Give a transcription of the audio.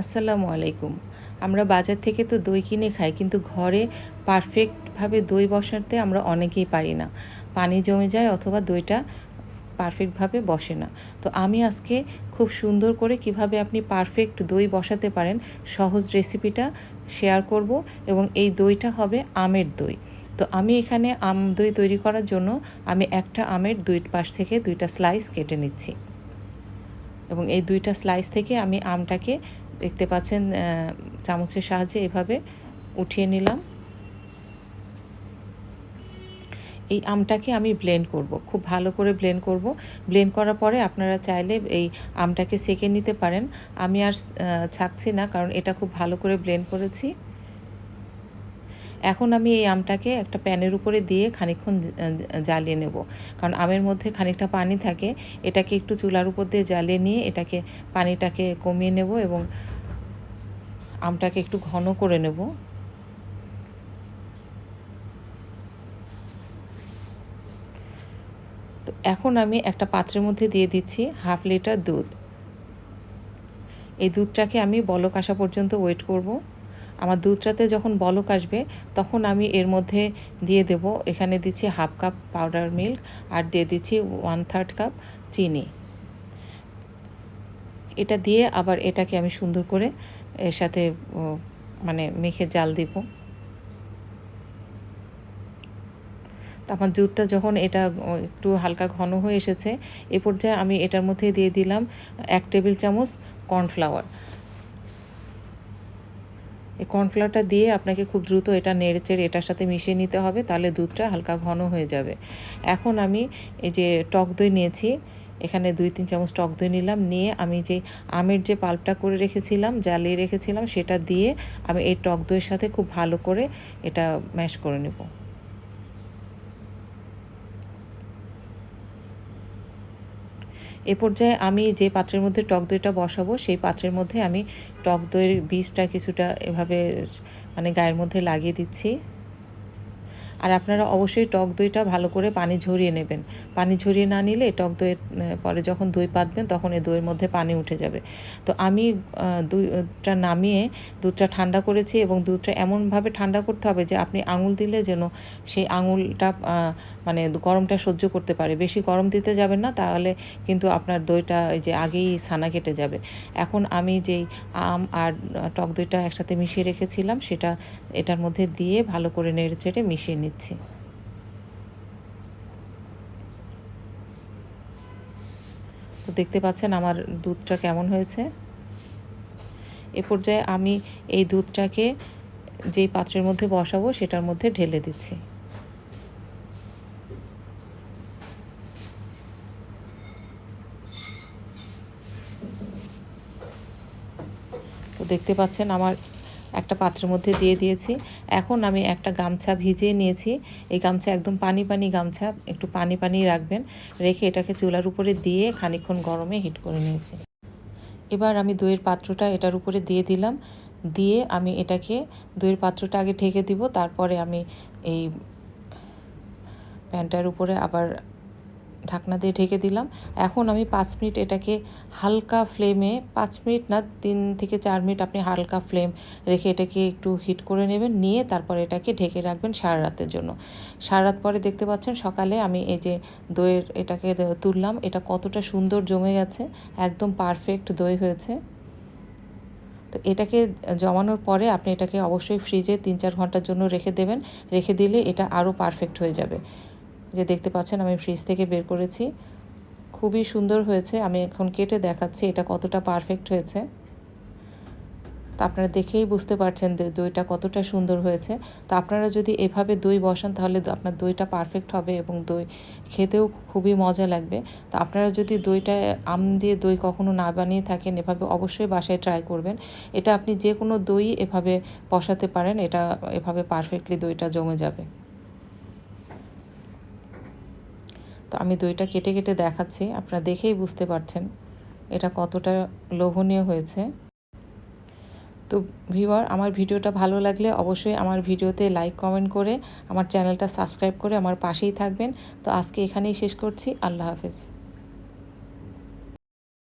আসসালামু আলাইকুম। আমরা বাজার থেকে তো দই কিনে খাই, কিন্তু ঘরে পারফেক্টভাবে দই বসাতে আমরা অনেকেই পারি না। পানি জমে যায় অথবা দইটা পারফেক্টভাবে বসে না। তো আমি আজকে খুব সুন্দর করে কীভাবে আপনি পারফেক্ট দই বসাতে পারেন সহজ রেসিপিটা শেয়ার করব এবং এই দইটা হবে আমের দই। তো আমি এখানে আম দই তৈরি করার জন্য আমি একটা আমের দুই পাশ থেকে দুইটা স্লাইস কেটে নিচ্ছি। এবং এই দুইটা স্লাইস থেকে আমি আমটাকে দেখতে পাচ্ছেন চামচের সাহায্যে এভাবে উঠিয়ে নিলাম। এই আমটাকে আমি ব্লেন্ড করব, খুব ভালো করে ব্লেন্ড করব। ব্লেন্ড করার পরে আপনারা চাইলে এই আমটাকে সেকে নিতে পারেন। আমি আর ছাকছি না, কারণ এটা খুব ভালো করে ব্লেন্ড করেছি। এখন আমি এই আমটাকে একটা প্যানের উপরে দিয়ে খানিকক্ষণ জ্বালিয়ে নেব। কারণ আমের মধ্যে খানিকটা পানি থাকে, এটাকে একটু চুলার উপর দিয়ে জ্বালিয়ে নিয়ে এটাকে পানিটাকে কমিয়ে নেব এবং আমটাকে একটু ঘন করে নেব। তো এখন আমি একটা পাত্রের মধ্যে দিয়ে দিচ্ছি হাফ লিটার দুধ। এই দুধটাকে আমি বলক আসা পর্যন্ত ওয়েট করব। আমার দুধটাতে যখন বলক আসবে, তখন আমি এর মধ্যে দিয়ে দেব। এখানে দিচ্ছি হাফ কাপ পাউডার মিল্ক আর দিয়ে দিচ্ছি ওয়ান থার্ড কাপ চিনি। এটা দিয়ে আবার এটাকে আমি সুন্দর করে এর সাথে মানে মেখে জাল দিব। আমার দুধটা যখন এটা একটু হালকা ঘন হয়ে এসেছে, এ পর্যায়ে আমি এটার মধ্যে দিয়ে দিলাম এক টেবিল চামচ কর্নফ্লাওয়ার এই কর্নফ্লাওয়ারটা দিয়ে আপনাকে খুব দ্রুত এটা নেড়েচেড়ে এটার সাথে মিশিয়ে নিতে হবে, তাহলে দুধটা হালকা ঘন হয়ে যাবে। এখন আমি এই যে টক দই নিয়েছি, এখানে দুই তিন চামচ টক দই নিলাম, নিয়ে আমি যে আমের যে পাল্পটা করে রেখেছিলাম, জ্বালিয়ে রেখেছিলাম, সেটা দিয়ে আমি এই টক দইয়ের সাথে খুব ভালো করে এটা ম্যাশ করে নেব। এ পর্যায়ে আমি যে পাত্রের মধ্যে টক দইটা বসাবো, সেই পাত্রের মধ্যে আমি টক দইয়ের বীজটা কিছুটা এভাবে মানে গায়ের মধ্যে লাগিয়ে দিচ্ছি। আর আপনারা অবশ্যই টক দইটা ভালো করে পানি ঝরিয়ে নেবেন। পানি ঝরিয়ে না নিলে টক দইয়ের পরে যখন দই পাতবেন তখন এই দইয়ের মধ্যে পানি উঠে যাবে। তো আমি দুধটা নামিয়ে দুধটা ঠান্ডা করেছি এবং দুধটা এমনভাবে ঠান্ডা করতে হবে যে আপনি আঙুল দিলে যেন সেই আঙুলটা মানে গরমটা সহ্য করতে পারে। বেশি গরম দিতে যাবেন না, তাহলে কিন্তু আপনার দইটা এই যে আগেই ছানা কেটে যাবে। এখন আমি যেই আম আর টক দইটা একসাথে মিশিয়ে রেখেছিলাম, সেটা এটার মধ্যে দিয়ে ভালো করে নেড়ে চেড়ে মিশিয়ে নিচ্ছি। তো দেখতে পাচ্ছেন আমার দুধটা কেমন হয়েছে? এ পর্যায়ে আমি এই দুধটাকে যেই পাত্রের মধ্যে বসাবো সেটার মধ্যে ঢেলে দিচ্ছি। তো দেখতে পাচ্ছেন আমার একটা পাত্রের মধ্যে দিয়ে দিয়েছি। এখন আমি একটা গামছা ভিজিয়ে নিয়েছি। এই গামছা একদম পানি পানি গামছা, একটু পানি পানি রাখবেন। রেখে এটাকে চুলার উপরে দিয়ে খানিক্ষণ গরমে হিট করে নিয়েছি। এবার আমি দইয়ের পাত্রটা এটার উপরে দিয়ে দিলাম। দিয়ে আমি এটাকে, দইয়ের পাত্রটা আগে ঢেকে দিব। তারপরে আমি এই প্যানটার উপরে আবার ঢাকনা দিয়ে ঢেকে দিলাম। এখন আমি পাঁচ মিনিট এটাকে হালকা ফ্লেমে, পাঁচ মিনিট না, তিন থেকে চার মিনিট আপনি হালকা ফ্লেম রেখে এটাকে একটু হিট করে নেবেন, নিয়ে তারপর এটাকে ঢেকে রাখবেন সারা রাতের জন্য। সারা রাত পরে দেখতে পাচ্ছেন সকালে আমি এই যে দইয়ের এটাকে তুললাম, এটা কতটা সুন্দর জমে গেছে, একদম পারফেক্ট দই হয়েছে। তো এটাকে জমানোর পরে আপনি এটাকে অবশ্যই ফ্রিজে তিন চার ঘণ্টার জন্য রেখে দেবেন, রেখে দিলে এটা আরও পারফেক্ট হয়ে যাবে। যে দেখতে পাচ্ছেন আমি ফ্রিজ থেকে বের করেছি। খুবই সুন্দর হয়েছে। আমি এখন কেটে দেখাচ্ছি এটা কতটা পারফেক্ট হয়েছে। তা আপনারা দেখেই বুঝতে পারছেন যে দইটা কতটা সুন্দর হয়েছে। তো আপনারা যদি এভাবে দই বসান, তাহলে আপনার দইটা পারফেক্ট হবে এবং দই খেতেও খুবই মজা লাগবে। তো আপনারা যদি দইটা আম দিয়ে দই কখনো না বানিয়ে থাকেন, এভাবে অবশ্যই বাসায় ট্রাই করবেন। এটা আপনি যে কোনো দই এভাবে বসাতে পারেন, এটা এভাবে পারফেক্টলি দইটা জমে যাবে। তো আমি দইটা কেটে কেটে দেখাচ্ছি, আপনারা দেখেই বুঝতে পারছেন এটা কতটা লোভনীয় হয়েছে। তো ভিওয়ার আমার ভিডিওটা ভালো লাগলে অবশ্যই আমার ভিডিওতে লাইক, কমেন্ট করে আমার চ্যানেলটা সাবস্ক্রাইব করে আমার পাশেই থাকবেন। তো আজকে এখানেই শেষ করছি, আল্লাহ হাফেজ।